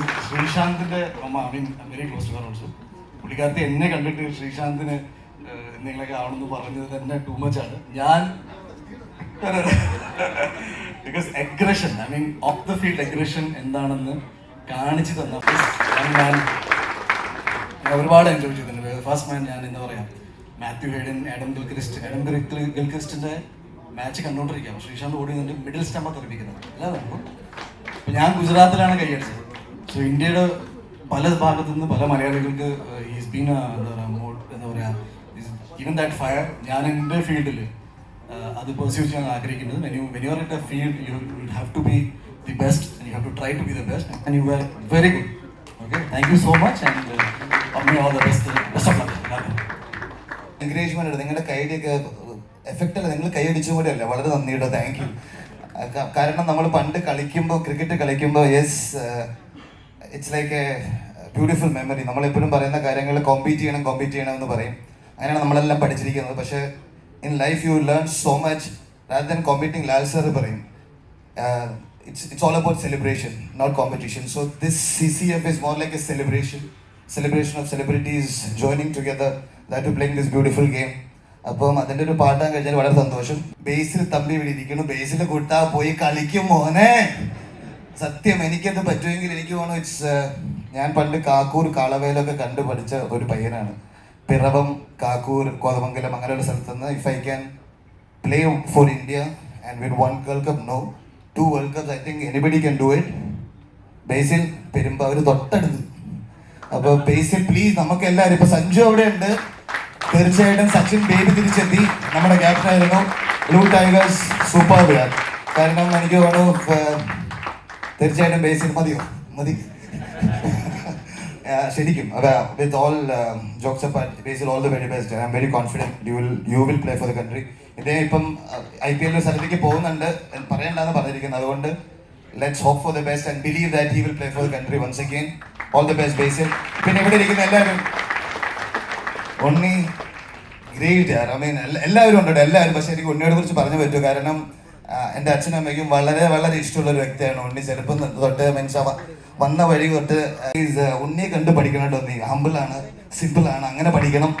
ശ്രീശാന്തിന്റെ I mean very close to also പുള്ളിക്കാരത്തി എന്നെ കണ്ടിട്ട് ശ്രീശാന്തിന് നിങ്ങളൊക്കെ ആവണമെന്ന് പറഞ്ഞത് തന്നെ ടൂ മച്ച് ആണ്. ഞാൻ because aggression I mean of the field aggression എന്താണെന്ന് കാണിച്ചു തന്ന ഞാൻ ഒരുപാട് എൻജോയ് ചെയ്തിട്ടുണ്ട്. ഫസ്റ്റ് മാൻ ഞാൻ എന്താ പറയാ Matthew Hayden Adam Gilchrist Adam Gil- ഗിൽക്രിസ്റ്റിന്റെ match കണ്ടോണ്ടിരിക്കാം ശ്രീശാന്ത് ഓടി നിന്നിട്ട് മിഡിൽ സ്റ്റാമ്പ് തെറിപ്പിക്കുന്നത്. അല്ലാതെ ഞാൻ ഗുജറാത്തിലാണ് കൈയടിച്ചത്. സോ ഇന്ത്യയുടെ പല ഭാഗത്തു നിന്ന് പല മലയാളികൾക്ക് ഈസ് ബീൻ എന്താ പറയുക എന്താ പറയുക ഈവൻ ദാറ്റ് ഫയർ ഞാൻ എന്റെ ഫീൽഡിൽ അത് പെർസ്യൂ ചെയ്യാൻ ആഗ്രഹിക്കുന്നത്. When in the field you have to be the best you have to try to be the best and you are very good okay thank you so much and all the best best of luck encouragement നിങ്ങളുടെ കൈയുടെയൊക്കെ effect അല്ല. നിങ്ങൾ കൈയടിച്ച കൂടെ അല്ല. വളരെ നന്ദി കേട്ടോ thank you കാരണം നമ്മൾ പണ്ട് കളിക്കുമ്പോൾ ക്രിക്കറ്റ് കളിക്കുമ്പോൾ yes it's like a beautiful memory നമ്മളെപ്പോഴും പറയുന്ന കാര്യങ്ങൾ കോമ്പീറ്റ് ചെയ്യണം കോമ്പീറ്റ് ചെയ്യണം എന്ന് പറയും. അങ്ങനെയാണ് നമ്മളെല്ലാം പഠിച്ചിരിക്കുന്നത്. പക്ഷേ in life you learn so much rather than competing Lal sir പറയും it's it's all about celebration not competition so this C C F is more like a celebration celebration of celebrities joining together that to playing this beautiful game അപ്പം അതിന്റെ ഒരു പാട്ടാൻ കഴിഞ്ഞാൽ വളരെ സന്തോഷം. ബേസിൽ തമ്പി ഇവിടെ ഇരിക്കുന്നു ബേസിൽ കൂട്ടാ പോയി കളിക്കും മോനെ. സത്യം എനിക്കത് പറ്റുമെങ്കിൽ എനിക്ക് തോന്നുന്നു ഇറ്റ്സ് ഞാൻ പണ്ട് കാക്കൂർ കാളവേലൊക്കെ കണ്ടു പഠിച്ച ഒരു പയ്യനാണ്. പിറവം കാക്കൂർ കോതമംഗലം അങ്ങനെയുള്ള സ്ഥലത്ത് നിന്ന് if I can play for India and win one world cup no two world cup I think anybody can do it Basil Perumbavoor തൊട്ടടുത്ത്. അപ്പൊ ബേസിൽ പ്ലീസ് നമുക്ക് എല്ലാവരും ഇപ്പൊ സഞ്ജു അവിടെ ഉണ്ട് തീർച്ചയായിട്ടും സച്ചിൻ ബേബി തിരിച്ചെത്തി. നമ്മുടെ ക്യാപ്റ്റൻ ആയിരുന്നു ബ്ലൂ ടൈഗേഴ്സ് സൂപ്പർ കാരണം എനിക്ക് തോന്നുന്നു ഏർ, തീർച്ചയായിട്ടും ബേസിൽ മതിയോ? മതി. ശരിക്കും. With all jokes Basil all the very best I am very confident you will you will play for the country ഇദ്ദേഹം ഇപ്പം ഐ പി എൽ സ്ഥലത്തേക്ക് പോകുന്നുണ്ട് പറയണ്ടെന്ന് പറഞ്ഞിരിക്കുന്നത് അതുകൊണ്ട് let's hope for the best and believe that he will play for the country once again all the best Basil പിന്നെ ഇവിടെ ഇരിക്കുന്ന എല്ലാവരും. ഉണ്ണി ഗ്രേറ്റ് ഐ മീൻ എല്ലാവരും ഉണ്ട്? എല്ലാവരും. പക്ഷേ എനിക്ക് ഉണ്ണിയോടെ കുറിച്ച് പറഞ്ഞു പറ്റൂ. കാരണം എന്റെ അച്ഛനും അമ്മയ്ക്കും വളരെ വളരെ ഇഷ്ടമുള്ള ഒരു വ്യക്തിയാണ് ഉണ്ണി. ചെറുപ്പം തൊട്ട് മനുഷ്യ വന്ന വഴി തൊട്ട് ഉണ്ണിയെ കണ്ട് പഠിക്കണം കേട്ടോ ആണ് സിമ്പിൾ ആണ് അങ്ങനെ പഠിക്കണം.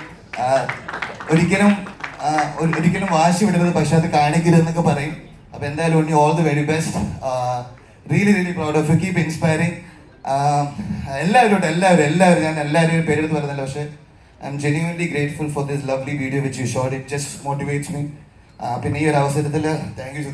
ഒരിക്കലും ഒരിക്കലും വാശി വിടരുത് പക്ഷെ അത് കാണിക്കരുതെന്നൊക്കെ പറയും. അപ്പൊ എന്തായാലും Unni all the very best really really proud of you keep inspiring എല്ലാവരും എല്ലാവരും എല്ലാവരും. ഞാൻ എല്ലാവരും പേരെടുത്ത് പറയുന്നില്ല പക്ഷേ I am genuinely grateful for this lovely video which you short it just motivates me പിന്നെ ഈ ഒരു അവസരത്തിൽ താങ്ക് യു